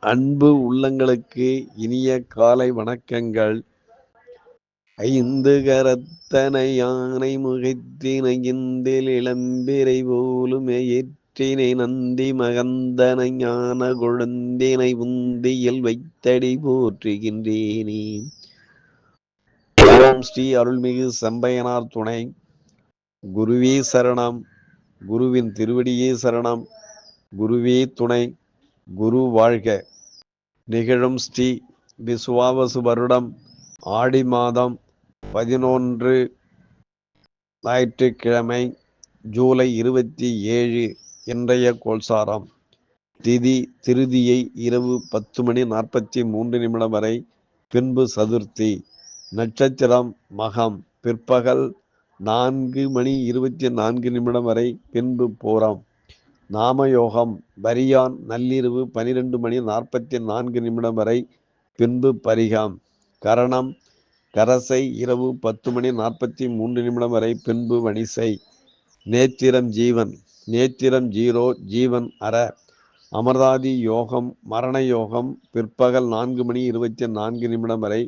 அன்பு உள்ளங்களுக்கு இனிய காலை வணக்கங்கள். ஐந்து கரத்தனை யானை முகைத்தினை இந்தில் இளம்பிரை போலும் ஏற்றினை நந்தி மகந்தனை ஞான குழந்தினை உந்தியில் வைத்தடி போற்றுகின்றேனே. ஓம் ஸ்ரீ அருள்மிகு செம்பையனார் துணை. குருவே சரணம். குருவின் திருவடியே சரணம். குருவே துணை. குரு வாழ்க. நிகழும் ஸ்ரீ விசுவாவசு வருடம் ஆடி மாதம் பதினொன்று ஞாயிற்றுக்கிழமை ஜூலை இருபத்தி ஏழு இன்றைய கோல்சாரம் திதி திருதியை இரவு பத்து மணி நாற்பத்தி மூன்று நிமிடம் வரை பின்பு சதுர்த்தி. நட்சத்திரம் மகம். பிற்பகல் நான்கு மணி இருபத்தி நான்கு நிமிடம் வரை பின்பு போரம். நாமயோகம் பரியான் நள்ளிரவு பனிரெண்டு மணி நாற்பத்தி நான்கு நிமிடம் வரை பின்பு பரிகாம். கரணம் கரசை இரவு பத்து மணி நாற்பத்தி மூன்று நிமிடம் வரை பின்பு வணிசை. நேத்திரம் ஜீவன் நேத்திரம் ஜீரோ ஜீவன் அற. அமர்தாதி யோகம் மரண யோகம் பிற்பகல் நான்கு மணி இருபத்தி நான்கு நிமிடம் வரை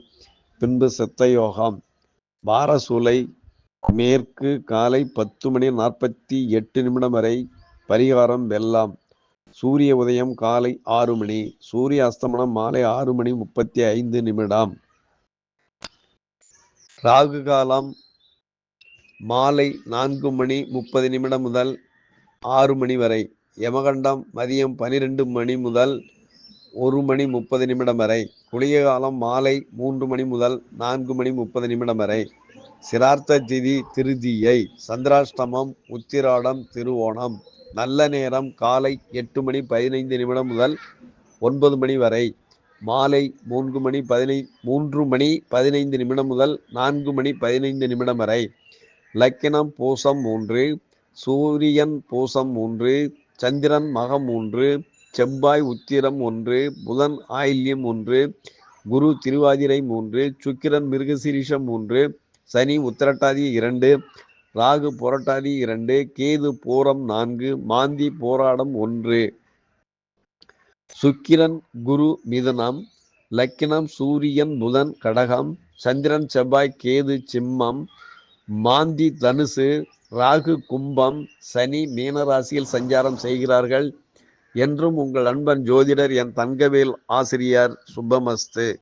பின்பு சித்த யோகம். பாரசூலை மேற்கு காலை பத்து மணி நாற்பத்தி எட்டு நிமிடம் வரை பரிகாரம் வெல்லாம். சூரிய உதயம் காலை ஆறு மணி. சூரிய அஸ்தமனம் மாலை ஆறு மணி முப்பத்தி ஐந்து நிமிடம். ராகு காலம் மாலை நான்கு மணி முப்பது நிமிடம் முதல் ஆறு மணி வரை. யமகண்டம் மதியம் பனிரெண்டு மணி முதல் ஒரு மணி முப்பது நிமிடம் வரை. குளிய காலம் மாலை மூன்று மணி முதல் நான்கு மணி முப்பது நிமிடம் வரை. சிரார்த்த திதி திருதியை. சந்திராஷ்டமம் உத்திராடம் திருவோணம். நல்ல நேரம் காலை எட்டு மணி பதினைந்து நிமிடம் முதல் ஒன்பது மணி வரை. மாலை மூன்று மணி பதினை மூன்று மணி பதினைந்து நிமிடம் முதல் நான்கு மணி பதினைந்து நிமிடம் வரை. லக்கினம் பூசம் மூன்று சூரியன் பூசம் மூன்று சந்திரன் மகம் மூன்று செவ்வாய் உத்திரம் ஒன்று புதன் ஆயில்யம் ஒன்று குரு திருவாதிரை மூன்று சுக்கிரன் மிருகசீரிஷம் மூன்று சனி உத்திரட்டாதி இரண்டு ராகு புரட்டாதி இரண்டு கேது பூரம் நான்கு மாந்தி போராடம் ஒன்று. சுக்கிரன் குரு மிதனம் லக்கினம் சூரியன் புதன் கடகம் சந்திரன் செவ்வாய் கேது சிம்மம் மாந்தி தனுசு ராகு கும்பம் சனி மீனராசியில் சஞ்சாரம் செய்கிறார்கள். என்றும் உங்கள் அன்பன் ஜோதிடர் என் தங்கவேல் ஆசிரியர் சுபமஸ்து